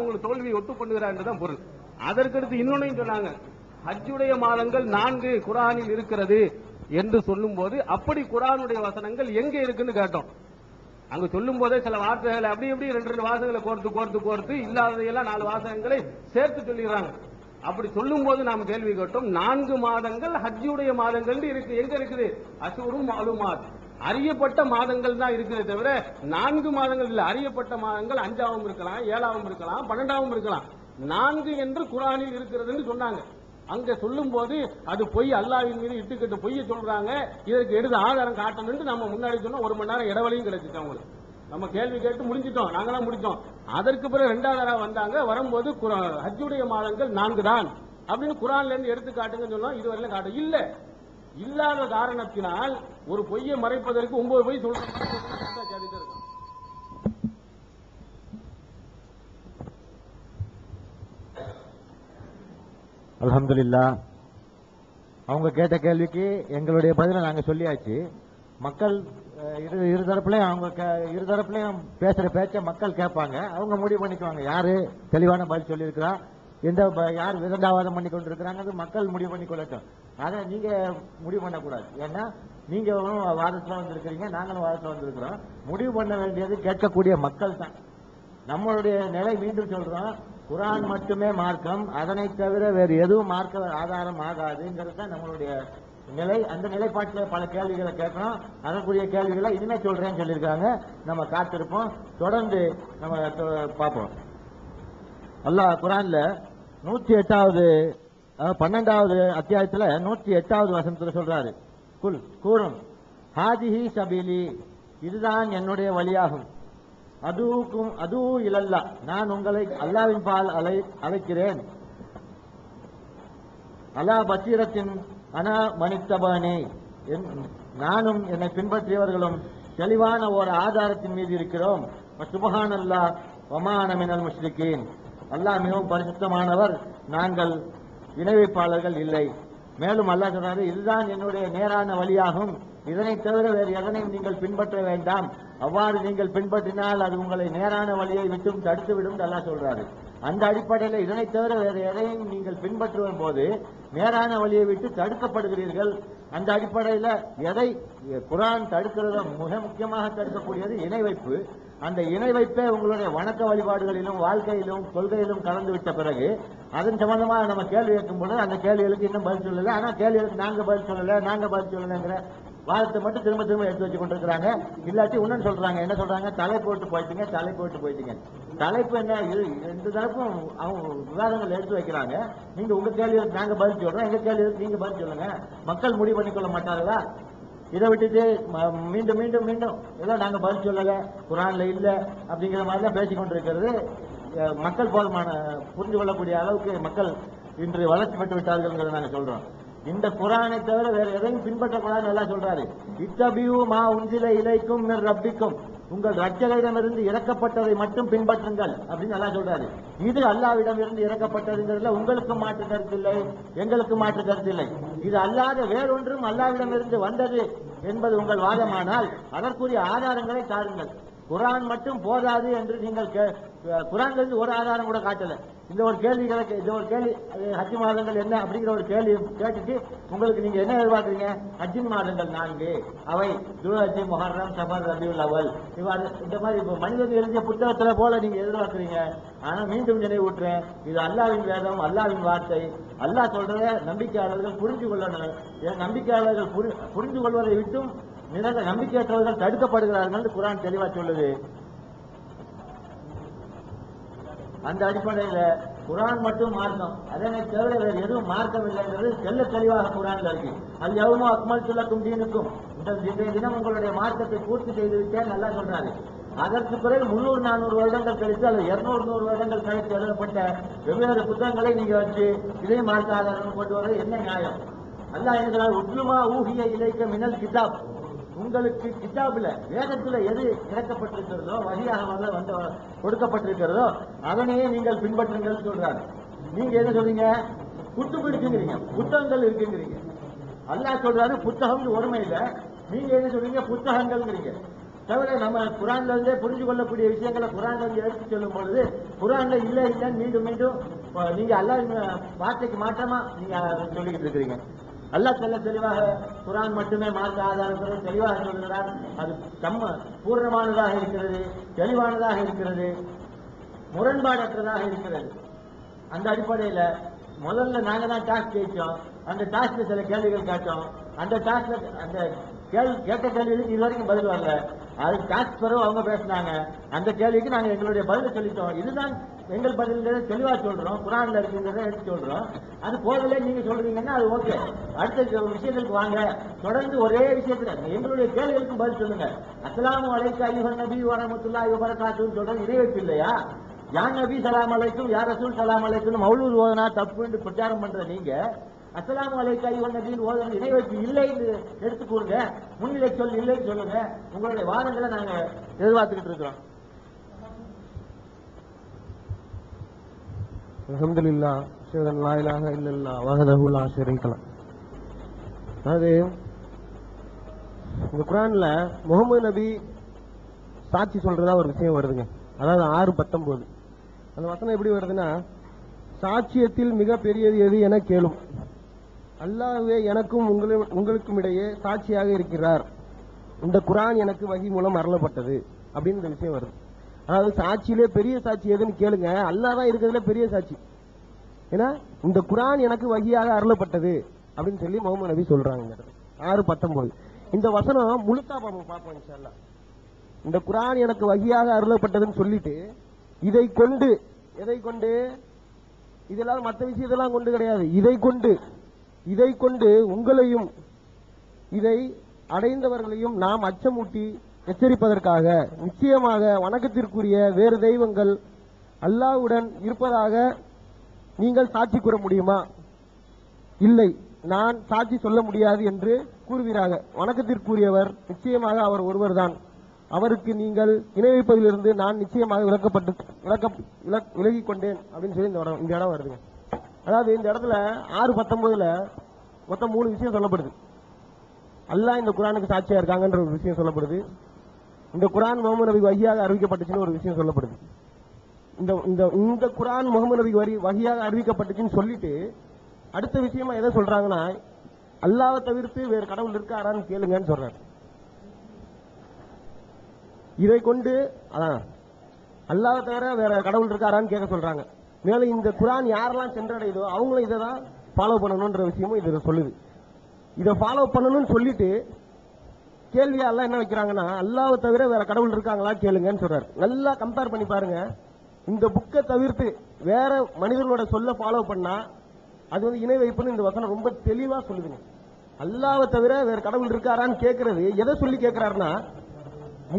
உங்களுக்கு தோல்வியை ஒத்துக்கொண்டுகிறார் என்றுதான் பொருள். அதற்கடுத்து இன்னொன்னையும் சொன்னாங்க. ஹஜ்ஜுடைய மாதங்கள் நான்கு குரானில் இருக்கிறது என்று சொல்லும் போது அப்படி குரானுடைய வசனங்கள் எங்க இருக்குன்னு கேட்டோம். அங்க சொல்லும் போதே சில வார்த்தைகளை அப்படி எப்படி ரெண்டு ரெண்டு வாசகங்களை கோர்த்து கோர்த்து கோர்த்து இல்லாததையெல்லாம் நாலு வாசகங்களை சேர்த்து சொல்லிடுறாங்க. அப்படி சொல்லும் போது நாம் கேள்வி கேட்டோம் நான்கு மாதங்கள் ஹஜ்ஜுடைய மாதங்கள் இருக்கு. எங்க இருக்குது? அசூரும் மாலுமாத். அறியப்பட்ட மாதங்கள் தான் இருக்குது தவிர நான்கு மாதங்கள் இல்லை. அறியப்பட்ட மாதங்கள் அஞ்சாவும் இருக்கலாம் ஏழாவும் இருக்கலாம் பன்னெண்டாவும் இருக்கலாம். நான்கு என்று குரானில் இருக்கிறதுன்னு சொன்னாங்க. அங்க சொல்லும் போது அது பொய் அல்லாவின் மீது இட்டுக்கிட்டு பொய்ய சொல்றாங்க. இதற்கு எடுத்து ஆதாரம் காட்டணும்னு நம்ம முன்னாடி சொன்னோம் ஒரு மணி நேரம் இடைவெளியும் கிடைச்சிச்சு அவங்களுக்கு. நம்ம கேள்வி கேட்டு முடிஞ்சிட்டோம். நாங்களாம் முடிச்சோம். அதற்கு பிறகு ரெண்டாவது தடவை வந்தாங்க. வரும்போது ஹஜ்ஜுடைய மாதங்கள் நான்கு தான். அப்படின்னு குரான்ல இருந்து எடுத்து காட்டுங்கன்னு சொன்னோம். இதுவரையிலும் காட்டும். இல்ல. இல்லாத காரணத்தினால் ஒரு பொய்யை மறைப்பதற்கு ஒன்பது பொய் சொல்ற மாதிரி அவங்க கேட்ட கேள்விக்கு எங்களுடைய பதிலை நாங்க சொல்லியாச்சு. மக்கள் இரு இருதரப்புலையும் அவங்க இருதரப்புலையும் இரு தரப்புலையும் பேசுற பேச்ச மக்கள் கேட்பாங்க. அவங்க முடிவு பண்ணிக்குவாங்க. யாரு தெளிவான பதில் சொல்லியிருக்கிறா? எந்த யார் விதண்டாவாதம் பண்ணி கொண்டிருக்கிறாங்க இருக்கிறாங்க மக்கள் முடிவு பண்ணி கொள்ளட்டும் அதை நீங்க முடிவு பண்ணக்கூடாது. ஏன்னா நீங்கள் வாதத்தில் வந்திருக்கிறீங்க நாங்களும் வாதத்தில் வந்திருக்கிறோம். முடிவு பண்ண வேண்டியது கேட்கக்கூடிய மக்கள் தான். நம்மளுடைய நிலை மீண்டும் சொல்றோம் குரான் மட்டுமே மார்க்கம் அதனை தவிர வேறு எதுவும் மார்க்க ஆதாரம் ஆகாதுங்கிறது தான் நம்மளுடைய நிலை. அந்த நிலைப்பாட்டில் பல கேள்விகளை கேட்கணும் அதற்குரிய கேள்விகளை இனிமே சொல்றேன்னு சொல்லியிருக்காங்க. நம்ம காத்திருப்போம். தொடர்ந்து நம்ம பார்ப்போம். அல்லாஹ் குரான்ல நூற்றி எட்டாவது பன்னெண்டாவது அத்தியாயத்தில் நூற்றி எட்டாவது வசனத்தில் சொல்றாரு. குல் கூறும். ஹாதிஹி சபிலி இதுதான் என்னுடைய வழியாகும். அதுவுக்கும் அதுவும் இலல்லா நான் உங்களை அல்லாவின் பால் அலை அழைக்கிறேன். அலா பசீரத்தின் அனா மனித்தபானே என்- நானும் என்னை பின்பற்றியவர்களும் தெளிவான ஒரு ஆதாரத்தின் மீது இருக்கிறோம். சுபஹான் அல்லா ஒமான மினல் முஸ்லிக்கீன் அல்லாஹ் மிகவும் பரிசுத்தமானவர். நாங்கள் இணைவைப்பாளர்கள் இல்லை. மேலும் அல்லா சொன்னாரு இதுதான் என்னுடைய நேரான வழியாகும். இதனை தவிர வேறு எதனையும் நீங்கள் பின்பற்ற வேண்டாம். அவ்வாறு நீங்கள் பின்பற்றினால் அது உங்களை நேரான வழியை விட்டும் தடுத்துவிடும் அல்லா சொல்றாரு. அந்த அடிப்படையில் இதனை தவிர வேறு எதையும் நீங்கள் பின்பற்றுவன் போது நேரான வழியை விட்டு தடுக்கப்படுகிறீர்கள். அந்த அடிப்படையில் எதை குரான் தடுக்கிறத மிக முக்கியமாக தடுக்கக்கூடியது இணை வைப்பு. அந்த இணை வைப்பே உங்களுடைய வணக்க வழிபாடுகளிலும் வாழ்க்கையிலும் கொள்கையிலும் கலந்து விட்ட பிறகு அதன் சம்பந்தமாக நம்ம கேள்வி கேட்கும் பொழுது அந்த கேள்விகளுக்கு இன்னும் பதில் சொல்லலை. ஆனால் கேள்விகளுக்கு நாங்கள் பதில் சொல்லலை நாங்கள் பதில் சொல்லலைங்கிற வாதத்தை மட்டும் திரும்ப திரும்ப எடுத்து வச்சு கொண்டிருக்கிறாங்க. இல்லாட்டி இன்னும் சொல்றாங்க. என்ன சொல்றாங்க? தலை போட்டு போயிட்டீங்க தலை போட்டு போயிட்டீங்க. தலைப்பு என்ன? இது ரெண்டு தரப்பும் அவங்க விவாதங்கள் எடுத்து வைக்கிறாங்க. நீங்க உங்க கேள்விகளுக்கு நாங்க பதில் சொல்றோம். எங்க கேள்விகளுக்கு நீங்க பதில் சொல்லுங்க. மக்கள் முடிவு பண்ணிக்கொள்ள மாட்டார்களா? இதை விட்டுட்டு ம- மீண்டும் மீண்டும் மீண்டும் ஏதோ நாங்கள் பதில் சொல்லலை குரானில் இல்லை அப்படிங்கிற மாதிரி தான் பேசிக் மக்கள் போதுமான புரிந்து கொள்ளக்கூடிய அளவுக்கு மக்கள் இன்று வளர்ச்சி பெற்று விட்டார்கள்ங்கிறத நாங்கள் சொல்றோம். இந்த குரானை தவிர வேற எதையும் பின்பற்றக்கூடாதுன்னு நல்லா சொல்றாரு. இத்தபியூ மா உஞ்சில இலைக்கும் மிர் ரப்பிக்கும். உங்கள் ரட்சகரிடமிருந்து இறக்கப்பட்டதை மட்டும் பின்பற்றுங்கள் அப்படின்னு நல்லா சொல்றாரு. இது அல்லாவிடம் இருந்து இறக்கப்பட்டதுங்கிறதுல உங்களுக்கு மாற்று கருத்து இல்லை எங்களுக்கு மாற்று கருத்து இல்லை. இது அல்லாத வேறொன்றும் அல்லாவிடமிருந்து வந்தது என்பது உங்கள் வாதமானால் அதற்குரிய ஆதாரங்களை தாருங்கள். குரான் மட்டும் போதாது என்று நீங்கள் கே- ஒரு ஆதாரம் கூட காட்டல. இந்த ஒரு கேள்விகளை கே- இந்த ஒரு கேள்வி ஹஜ்ஜி மாதங்கள் என்ன அப்படிங்கிற ஒரு கேள்வி கேட்டுட்டு உங்களுக்கு நீங்க என்ன எதிர்பார்க்குறீங்க? ஹஜ்ஜின் மாதங்கள் நான்கு அவை துல்ஹஜ் மொஹர்ரம் சபர் ரபியுல் அவல் இவ்வாறு இந்த மாதிரி இப்போ மனிதன் எழுதிய புத்தகத்தில் போல நீங்க எதிர்பார்க்குறீங்க. ஆனால் மீண்டும் நினைவூட்டுறேன் இது அல்லாவின் வேதம் அல்லாவின் வார்த்தை. அல்லாஹ் சொல்றத நம்பிக்கையாளர்கள் புரிஞ்சு கொள்ளணும். ஏன் நம்பிக்கையாளர்கள் புரி- புரிந்து கொள்வதை விட்டும் நம்பிக்கையற்றவர்கள் தடுக்கப்படுகிறார்கள் என்று குரான் தெளிவா சொல்லுது. அந்த அடிப்படையில குரான் மட்டும் மார்க்கம். அதனை தவிர வேறு எதுவும் மார்க்கம் இல்லைங்கிறது செல்ல தெளிவாக குரான்ல இருக்கு அது எவ்வளோ அக்மல் சொல்லக்கும் தீனுக்கும். இன்றைய தினம் உங்களுடைய மார்க்கத்தை பூர்த்தி செய்து விட்டேன் நல்லா சொல்றாரு. அதற்கு பிறகு முன்னூறு நானூறு வருடங்கள் கழித்து அல்லது இருநூறு நூறு வருடங்கள் கழித்து எழுதப்பட்ட வெவ்வேறு புத்தகங்களை நீங்க வச்சு இதே மார்க்க ஆதாரம் கொண்டு வர என்ன நியாயம்? அல்ல என்கிறார் உட்லுமா ஊகிய இலைக்க மினல் கிதாப். உங்களுக்கு கிதாபுல வேதத்துல எது இறக்கப்பட்டிருக்கிறதோ வழியாக வந்து கொடுக்கப்பட்டிருக்கிறதோ அதனையே நீங்கள் பின்பற்றுங்கள் சொல்றாரு. நீங்க என்ன சொல்றீங்க? புத்து இருக்குங்கிறீங்க. புத்தகங்கள் இருக்குங்கிறீங்க. அல்லா சொல்றாரு புத்தகம் ஒருமை இல்லை. நீங்க என்ன சொல்றீங்க? புத்தகங்கள்ங்கிறீங்க. தவிர நம்ம குரான்ல இருந்தே புரிஞ்சு கொள்ளக்கூடிய விஷயங்களை குரான்ல இருந்து எடுத்து சொல்லும் பொழுது குரான்ல இல்லை இல்லைன்னு மீண்டும் மீண்டும் அஹ், நீங்க அல்லாஹ் வார்த்தைக்கு மாற்றமா நீங்க சொல்லிக்கிட்டு இருக்கிறீங்க. அல்லாஹ் தெல்ல தெளிவாக குரான் மட்டுமே மார்க்க ஆதாரத்துடன் தெளிவாக சொல்கிறார். அது தம்ம பூர்ணமானதாக இருக்கிறது தெளிவானதாக இருக்கிறது முரண்பாடற்றதாக இருக்கிறது. அந்த அடிப்படையில் முதல்ல நாங்கள் தான் டாஸ்க் ஜெயிச்சோம் அந்த டாஸ்க்ல சில கேள்விகள் கேட்டோம். அந்த டாஸ்க்ல அந்த கேள்வி கேட்ட கேள்விகளுக்கு இது வரைக்கும் பதில் வரல. அது டாஸ்க் பிறகு அவங்க பேசினாங்க. அந்த கேள்விக்கு நாங்கள் எங்களுடைய பதிலை சொல்லிட்டோம். இதுதான் எங்கள் பதில்களை தெளிவா சொல்றோம் குரான்ல இருக்குங்கிறத எடுத்து சொல்றோம். அது போகல நீங்க சொல்றீங்கன்னா அது ஓகே. அடுத்த விஷயங்களுக்கு வாங்க. தொடர்ந்து ஒரே விஷயத்துல எங்களுடைய கேள்விகளுக்கும் பதில் சொல்லுங்க. அஸ்லாம் அலைக்கும் ஐயோ நபி வரமத்துல்லாஹி வபரகாத்துன்னு சொல்றது இறைவெப்பு இல்லையா? யான் நபி சலாம் அலைக்கும் யார் ரசூல் சலாம் அலைக்கும் மௌலூத் ஓதனா தப்புன்னு பிரச்சாரம் பண்ற நீங்க அஸ்லாம் அலைக்கு ஐயோ நபின்னு ஓதன இறைவெப்பு இல்லைன்னு எடுத்து கூறுங்க. முன்னிலை சொல் இல்லைன்னு சொல்லுங்க. உங்களுடைய வாதங்களை நாங்க எதிர்பார்த்துக்கிட்டு இருக்கிறோம். الحمد لله أشهد أن لا إله إلا الله وحده لا شريك له அதாவது இந்த குரானில் முகமது நபி சாட்சி சொல்கிறதா ஒரு விஷயம் வருதுங்க. அதாவது ஆறு பத்தொம்போது. அந்த வசனம் எப்படி வருதுன்னா சாட்சியத்தில் மிக பெரியது எது என கேளும். அல்லாவே எனக்கும் உங்களு உங்களுக்கும் இடையே சாட்சியாக இருக்கிறார். இந்த குரான் எனக்கு வகி மூலம் அருளப்பட்டது. அப்படின்னு இந்த விஷயம் வருது. அதாவது சாட்சியிலே பெரிய சாட்சி எதுன்னு கேளுங்க. அல்லாஹ் தான் இருக்கிறதுல பெரிய சாட்சி. ஏன்னா இந்த குரான் எனக்கு வகையாக அருளப்பட்டது அப்படின்னு சொல்லி முகமது நபி சொல்றாங்க ஆறு பத்தொன்பது. இந்த வசனம் முழுக்கா பாப்போம் பார்ப்போம் இன்ஷா இந்த குரான் எனக்கு வகையாக அருளப்பட்டதுன்னு சொல்லிட்டு இதை கொண்டு எதை கொண்டு? இதெல்லாம் மற்ற விஷயத்தெல்லாம் கொண்டு கிடையாது. இதை கொண்டு இதை கொண்டு உங்களையும் இதை அடைந்தவர்களையும் நாம் அச்சமூட்டி எச்சரிப்பதற்காக நிச்சயமாக வணக்கத்திற்குரிய வேறு தெய்வங்கள் அல்லாஹ்வுடன் இருப்பதாக நீங்கள் சாட்சி கூற முடியுமா? இல்லை நான் சாட்சி சொல்ல முடியாது என்று கூறுவீராக. வணக்கத்திற்குரியவர் நிச்சயமாக அவர் ஒருவர்தான். அவருக்கு நீங்கள் இணை வைப்பதிலிருந்து நான் நிச்சயமாக விளக்கப்பட்டு விளக்க விலக்- விலகிக் கொண்டேன் அப்படின்னு சொல்லி இந்த இடம் இந்த இடம் வருதுங்க. அதாவது இந்த இடத்துல ஆறு பத்தொன்பதுல மொத்தம் மூணு விஷயம் சொல்லப்படுது. அல்லாஹ் இந்த குரானுக்கு சாட்சியா இருக்காங்கன்ற ஒரு விஷயம் சொல்லப்படுது. இந்த குரான் முகமது நபி வகையாக அறிவிக்கப்பட்டுச்சுன்னு ஒரு விஷயம் சொல்லப்படுது. இந்த இந்த இந்த குரான் முகமது நபி வரி வகையாக அறிவிக்கப்பட்டுச்சுன்னு சொல்லிட்டு அடுத்த விஷயமா எதை சொல்றாங்கன்னா அல்லாஹ்வை தவிர்த்து வேறு கடவுள் இருக்காரான்னு கேளுங்கன்னு சொல்றாரு. இதை கொண்டு அதான் அல்லாத தவிர வேற கடவுள் இருக்காரான்னு கேட்க சொல்றாங்க. மேலும் இந்த குரான் யாரெல்லாம் சென்றடையுதோ அவங்களும் இதை தான் ஃபாலோ பண்ணணுன்ற விஷயமும் இதை சொல்லுது. இதை ஃபாலோ பண்ணணும்னு சொல்லிட்டு கேள்வியா எல்லாம் என்ன வைக்கிறாங்கன்னா அல்லாவை தவிர வேற கடவுள் இருக்காங்களா கேளுங்கன்னு சொல்றாரு. நல்லா கம்பேர் பண்ணி பாருங்க. இந்த புக்கை தவிர்த்து வேற மனிதர்களோட சொல்ல ஃபாலோ பண்ணா அது வந்து இணை வைப்புன்னு இந்த வசனம் ரொம்ப தெளிவா சொல்லுதுங்க. அல்லாவை தவிர வேற கடவுள் இருக்காரான்னு கேட்கறது எதை சொல்லி கேட்கிறாருன்னா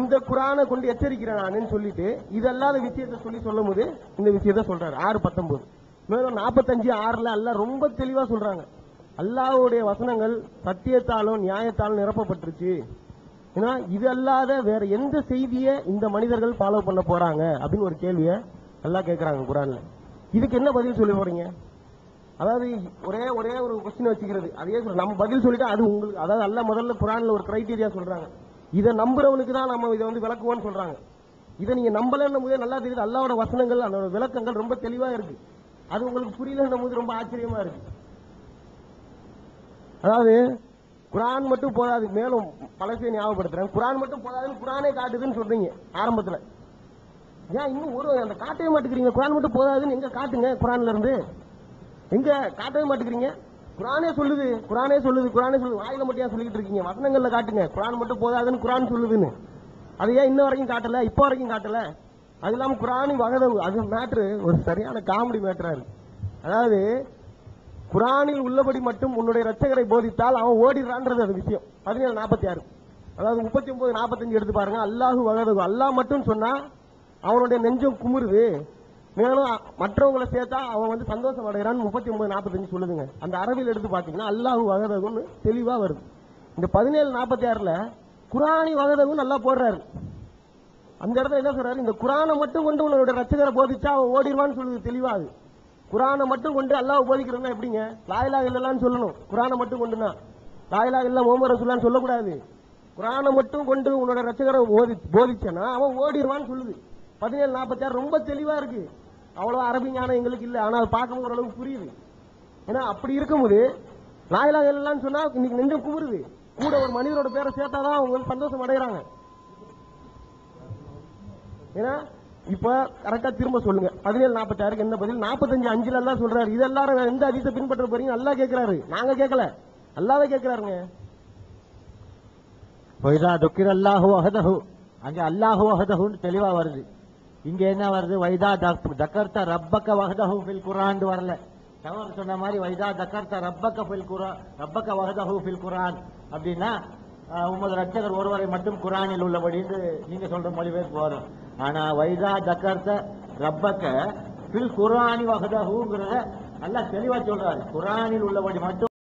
இந்த குரானை கொண்டு எச்சரிக்கிறேன் நானுன்னு சொல்லிட்டு இதல்லாத விஷயத்தை சொல்லி சொல்லும் போது இந்த விஷயத்த சொல்றாரு. ஆறு பத்தொன்பது. மேலும் நாற்பத்தஞ்சு ஆறுல எல்லாம் ரொம்ப தெளிவா சொல்றாங்க. அல்லாஹ்வுடைய வசனங்கள் சத்தியத்தாலும் நியாயத்தாலும் நிரப்பப்பட்டுருச்சு. ஏன்னா இது அல்லாத வேற எந்த செய்தியை இந்த மனிதர்கள் ஃபாலோ பண்ண போறாங்க அப்படின்னு ஒரு கேள்வியை நல்லா கேட்கறாங்க குரான்ல. இதுக்கு என்ன பதில் சொல்ல போறீங்க? அதாவது ஒரே ஒரே ஒரு கொஸ்டின் வச்சுக்கிறது. அதே நம்ம பதில் சொல்லிட்டா அது உங்களுக்கு அதாவது அல்ல முதல்ல குரான்ல ஒரு கிரைட்டீரியா சொல்றாங்க. இதை நம்புறவனுக்கு தான் நம்ம இதை வந்து விளக்குவோம்னு சொல்றாங்க. இதை நீங்க நம்பலன்னும் போதே நல்லா தெரியுது அல்லாவோட வசனங்கள் அந்த விளக்கங்கள் ரொம்ப தெளிவா இருக்கு. அது உங்களுக்கு புரியலன்னும் போது ரொம்ப ஆச்சரியமா இருக்கு. அதாவது குரான் மட்டும் போதாது. மேலும் பழசையை ஞாபகப்படுத்துறேன். குரான் மட்டும் போதாதுன்னு குரானே காட்டுதுன்னு சொல்றீங்க ஆரம்பத்துல. ஏன் இன்னும் ஒரு அந்த காட்டவே மாட்டேங்கிறீங்க. குரான் மட்டும் போதாதுன்னு எங்க காட்டுங்க குரான்ல இருந்து? எங்க காட்டவே மாட்டேங்கிறீங்க? குரானே சொல்லுது குரானே சொல்லுது குரானே சொல்லுது. வாயில மட்டும் ஏன் சொல்லிட்டு இருக்கீங்க? வசனங்கள்ல காட்டுங்க. குரான் மட்டும் போதாதுன்னு குரான் சொல்லுதுன்னு. அது ஏன் இன்ன வரைக்கும் காட்டல? இப்போ வரைக்கும் காட்டல? அது இல்லாமல் குரானி வகதவு அது மேட்ரு ஒரு சரியான காமெடி மேட்டரா இருக்கு. அதாவது குரானில் உள்ளபடி மட்டும் உன்னுடைய ரட்சகரை போதித்தால் அவன் ஓடிடுறான்றது அது விஷயம். பதினேழு நாற்பத்தி ஆறு. அதாவது முப்பத்தி ஒன்பது நாற்பத்தஞ்சு எடுத்து பாருங்க. அல்லாஹு வகதகு. அல்லாஹ் மட்டும் சொன்னா அவனுடைய நெஞ்சம் குமுறுது. மேலும் மற்றவங்களை சேர்த்தா அவன் வந்து சந்தோஷம் அடைகிறான்னு முப்பத்தி ஒன்பது நாற்பத்தஞ்சு சொல்லுதுங்க. அந்த அரபில் எடுத்து பார்த்தீங்கன்னா அல்லாஹு வகதகுன்னு தெளிவா வருது. இந்த பதினேழு நாற்பத்தி ஆறுல குரானி வகதகுன்னு நல்லா போடுறாரு. அந்த இடத்துல என்ன சொல்றாரு? இந்த குரானை மட்டும் கொண்டு உன்னோட ரச்சகரை போதிச்சா அவன் ஓடிடுவான்னு சொல்லுது தெளிவாது குரானை மட்டும் கொண்டு அல்லாஹ் போதிக்கிறதுனா எப்படிங்க? லாயிலா இல்லலான்னு சொல்லணும். குரானை மட்டும் கொண்டுனா. லாயிலா இல்ல முகமது ரசூலான்னு சொல்லக்கூடாது. குரானை மட்டும் கொண்டு உன்னோட ரச்சகரை ஓதி போதிச்சனா அவன் ஓடிடுவான்னு சொல்லுது. பதினேழு நாற்பத்தாறு ரொம்ப தெளிவா இருக்கு. அவ்வளவு அரபி ஞானம் எங்களுக்கு இல்லை. ஆனால் அது பார்க்கும் ஓரளவுக்கு புரியுது. ஏன்னா அப்படி இருக்கும்போது லாயிலா இல்லலான்னு சொன்னா இன்னைக்கு நெஞ்சம் குமுறுது. கூட ஒரு மனிதரோட பேரை சேர்த்தாதான் அவங்க சந்தோஷம் அடைகிறாங்க. ஏன்னா இப்ப கரெக்டா திரும்ப சொல்லுங்க. பதினேழு நாற்பத்தாறுக்கு என்ன பதில்? நாற்பத்தஞ்சு அஞ்சுல எல்லாம் சொல்றாரு. இது எல்லாரும் எந்த அதிசை பின்பற்ற போறீங்க நல்லா கேட்கிறாரு நாங்க கேட்கல அல்லாவே கேட்கிறாருங்க வைதா துக்கிர் அல்லாஹு வஹதஹு. அங்க அல்லாஹு வஹதஹுன்னு தெளிவா வருது. இங்க என்ன வருது? வைதா தக்கர்த்த ரப்பக்க வஹதஹு ஃபில் குரான் வரல. தவறு சொன்ன மாதிரி வைதா தக்கர்த்த ரப்பக்க ஃபில் குரான் ரப்பக்க வஹதஹு ஃபில் குரான் அப்படின்னா உமது ரட்சகர் ஒருவரை மட்டும் குரானில் உள்ளபடின்னு நீங்க சொல்ற மொழிபெயர்ப்பு வரும் ஆனா வைதா தக்கர்த்த ரப்பக்க பில் குரானி வஹதஹுங்கிறத நல்லா தெளிவா சொல்றாரு. குரானில் உள்ளபடி மட்டும்